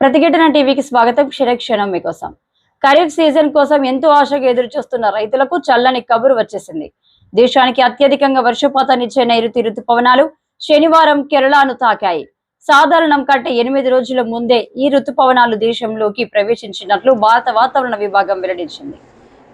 ప్రతిఘటన టీవీకి స్వాగతం. క్షణక్షణం మీకోసం. ఖరీఫ్ సీజన్ కోసం ఎంతో ఆశగా ఎదురు చూస్తున్న రైతులకు చల్లని కబురు వచ్చేసింది. దేశానికి అత్యధికంగా వర్షపాతాన్నిచ్చే నైరుతి రుతుపవనాలు శనివారం కేరళను తాకాయి. సాధారణం కంటే ఎనిమిది రోజుల ముందే ఈ రుతుపవనాలు దేశంలోకి ప్రవేశించినట్లు భారత వాతావరణ విభాగం వెల్లడించింది.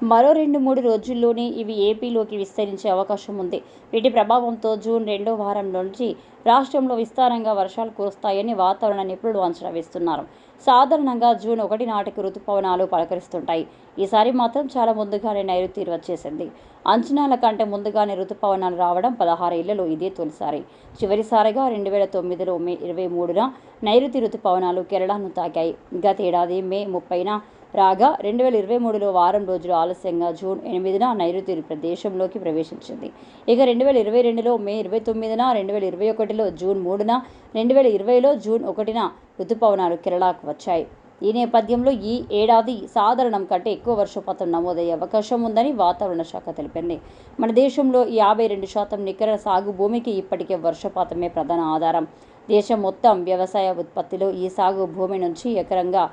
మరో రెండు మూడు రోజుల్లోనే ఇవి ఏపీలోకి విస్తరించే అవకాశం ఉంది. వీటి ప్రభావంతో జూన్ రెండో వారం నుంచి రాష్ట్రంలో విస్తారంగా వర్షాలు కురుస్తాయని వాతావరణ నిపుణులు అంచనా వేస్తున్నారు. సాధారణంగా జూన్ ఒకటి నాటికి ఋతుపవనాలు పలకరిస్తుంటాయి. ఈసారి మాత్రం చాలా ముందుగానే నైరుతి వచ్చేసింది. అంచనాల కంటే ముందుగానే ఋతుపవనాలు రావడం పదహారు ఏళ్ళలో ఇదే తొలిసారి. చివరిసారిగా రెండు వేల తొమ్మిదిలో మే ఇరవై మూడున నైరుతి ఋతుపవనాలు కేరళను తాకాయి. గతేడాది మే ముప్పైన రాగా రెండు వేల ఇరవై మూడులో వారం రోజులు ఆలస్యంగా జూన్ ఎనిమిదిన నైరుతి ప్రదేశంలోకి ప్రవేశించింది. ఇక రెండు వేల ఇరవై రెండులో మే ఇరవై తొమ్మిదిన రెండు వేల ఇరవై ఒకటిలో జూన్ మూడున రెండు వేల ఇరవైలో జూన్ ఒకటిన ఋతుపవనాలు కేరళకు వచ్చాయి. ఈ నేపథ్యంలో ఈ ఏడాది సాధారణం కంటే ఎక్కువ వర్షపాతం నమోదయ్యే అవకాశం ఉందని వాతావరణ శాఖ తెలిపింది. మన దేశంలో యాభై రెండు శాతం నికర సాగు భూమికి ఇప్పటికే వర్షపాతమే ప్రధాన ఆధారం. దేశం మొత్తం వ్యవసాయ ఉత్పత్తిలో ఈ సాగు భూమి నుంచి ఎకరంగా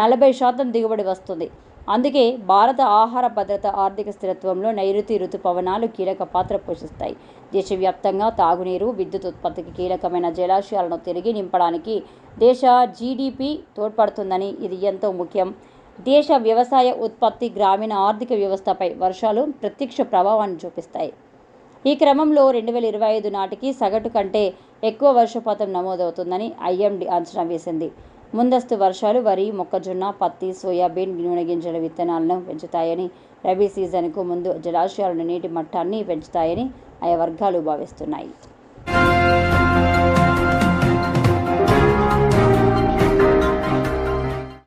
నలభై శాతం దిగుబడి వస్తుంది. అందుకే భారత ఆహార భద్రత ఆర్థిక స్థిరత్వంలో నైరుతి ఋతుపవనాలు కీలక పాత్ర పోషిస్తాయి. దేశవ్యాప్తంగా తాగునీరు విద్యుత్ ఉత్పత్తికి కీలకమైన జలాశయాలను తిరిగి నింపడానికి దేశ జీడిపి తోడ్పడుతుందని ఇది ఎంతో ముఖ్యం. దేశ వ్యవసాయ ఉత్పత్తి గ్రామీణ ఆర్థిక వ్యవస్థపై వర్షాలు ప్రత్యక్ష ప్రభావాన్ని చూపిస్తాయి. ఈ క్రమంలో రెండు వేల ఇరవై ఐదు నాటికి సగటు కంటే ఎక్కువ వర్షపాతం నమోదవుతుందని ఐఎండి అంచనా వేసింది. ముందస్తు వర్షాలు వరి మొక్కజొన్న పత్తి సోయాబీన్ నూనె గింజల విత్తనాలను పెంచుతాయని రబీ సీజన్కు ముందు జలాశయాల నీటి మట్టాన్ని పెంచుతాయని ఆయా వర్గాలు భావిస్తున్నాయి.